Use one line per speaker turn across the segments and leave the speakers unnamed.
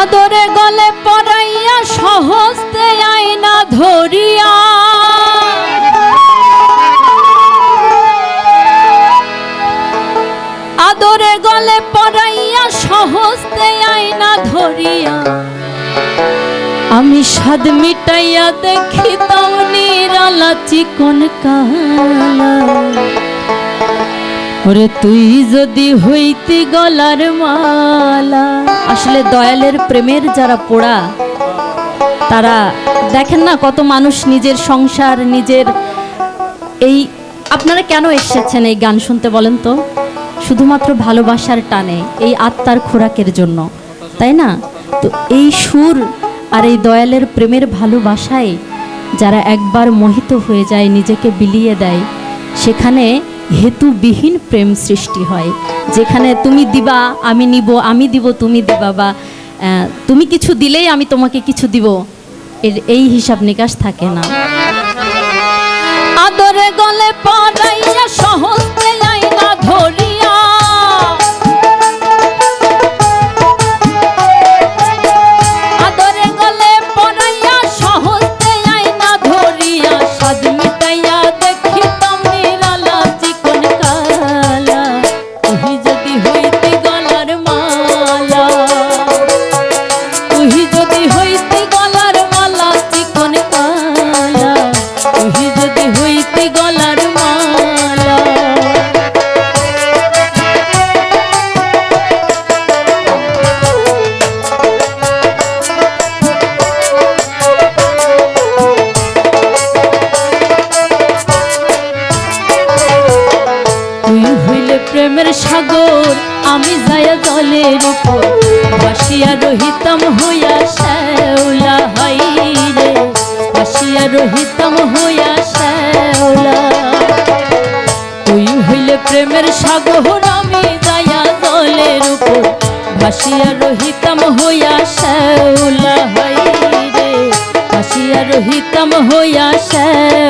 আদরে গলে পড়াইয়া সহস্তে আইনা ধরিয়া। আদরে গলে পড়াইয়া সহস্তে আইনা ধরিয়া। আমি স্বাদ মিটাইয়া দেখিতাম নিরালা চিকন কালা। ওরে তুই যদি হইতি গলার মালা। আসলে দয়ালের প্রেমের যারা পোড়া, তারা দেখেন না কত মানুষ নিজের সংসার, নিজের এই, আপনারা কেন এসেছেন এই গান শুনতে বলেন তো? শুধুমাত্র ভালোবাসার টানে, এই আত্মার খোরাকের জন্য, তাই না? তো এই সুর আর এই দয়ালের প্রেমের ভালোবাসায় যারা একবার মোহিত হয়ে যায়, নিজেকে বিলিয়ে দেয়, সেখানে হেতুবিহীন প্রেম সৃষ্টি হয়। যেখানে তুমি দিবা, আমি নিব, আমি দিব, তুমি দিবা বা তুমি কিছু দিলেই আমি তোমাকে কিছু দিব। এর, এই হিসাব নিকাশ থাকে না। আদরে গলে পড়াইয়া প্রেমের সাগর, আমি যায়া জলের উপর। ভাসিয়া রহিতাম হইয়া শ্যাওলা, হাই রে। ভাসিয়া রহিতাম হইয়া শ্যাওলা। তুই হইলে প্রেমের সাগর, আমি যায়া জলের উপর। ভাসিয়া রহিতাম হইয়া শ্যাওলা, হাই রে। ভাসিয়া রহিতাম হইয়া শ্যাওলা।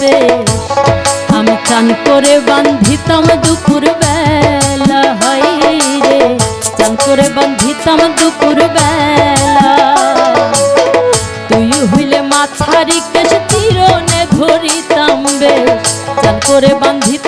বেশ আমি চান করে বান্ধিতাম দুপুর বেলা। হাই রে, চান করে বান্ধিতাম দুপুর বেলা। তুই হইলে মাথারি কেশ চিরনে ঘুরিতাম বেশ। চান করে বান্ধিতাম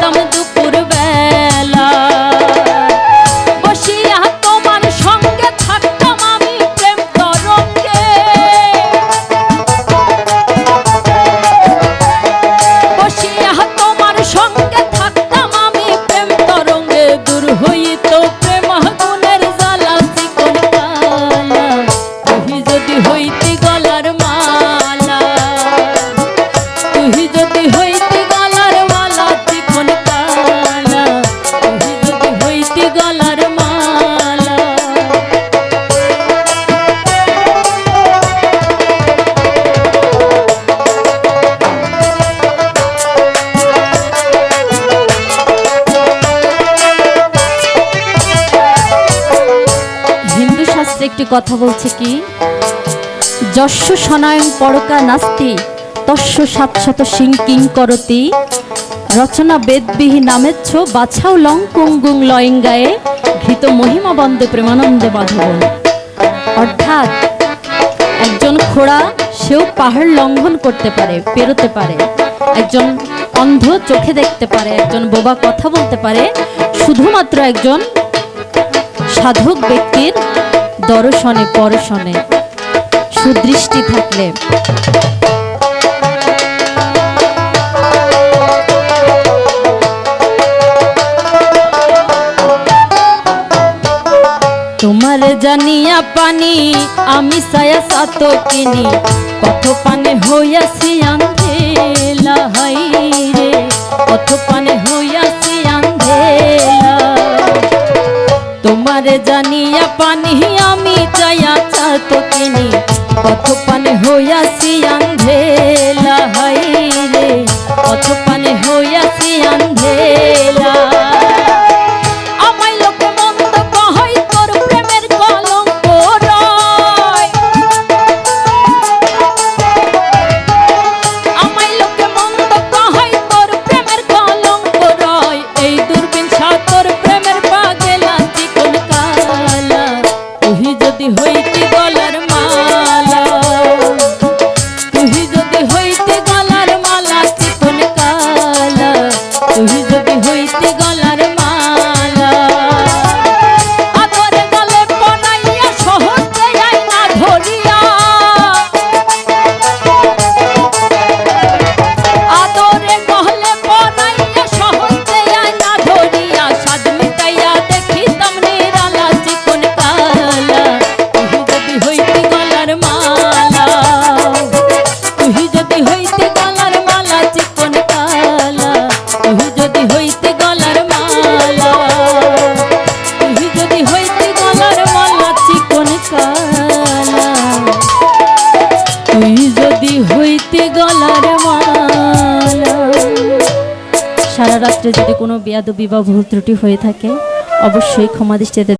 একটি কথা বলছে কি? যস্য সনায়ন পরকা নাস্তি তস্য সাতশত সিং কিং করতি, রচনা বেদবিহি নামেচ্ছ বাছাও লং কুঙ্গুং লয়ঙ্গায়ে ঘৃত মহিমা বন্দে প্রেমানন্দে মাধবন। অর্থাৎ, একজন খোড়া সেও পাহাড় লঙ্ঘন করতে পারে, পেরোতে পারে। একজন অন্ধ চোখে দেখতে পারে, একজন বোবা কথা বলতে পারে। শুধুমাত্র একজন সাধক ব্যক্তির দর্শনে পরশনে, সুদৃষ্টি থাকলে। তোমার জানিয়া পানি, আমি সায়া সাত কিনি কত পানে হইয়াছি আন্ধেলা হাই রে কত পানে হইয়াছি তোমার জানিয়া পানি আমি চায়া চাল তো কিনি কত পানে সিয়ান আন্ধে হাই রে কত পানে সিয়ান আন্ধেলা রাত্রে যদি কোনো বিয়াদ বা ভুল ত্রুটি হয়ে থাকে অবশ্যই ক্ষমা দৃষ্টিতে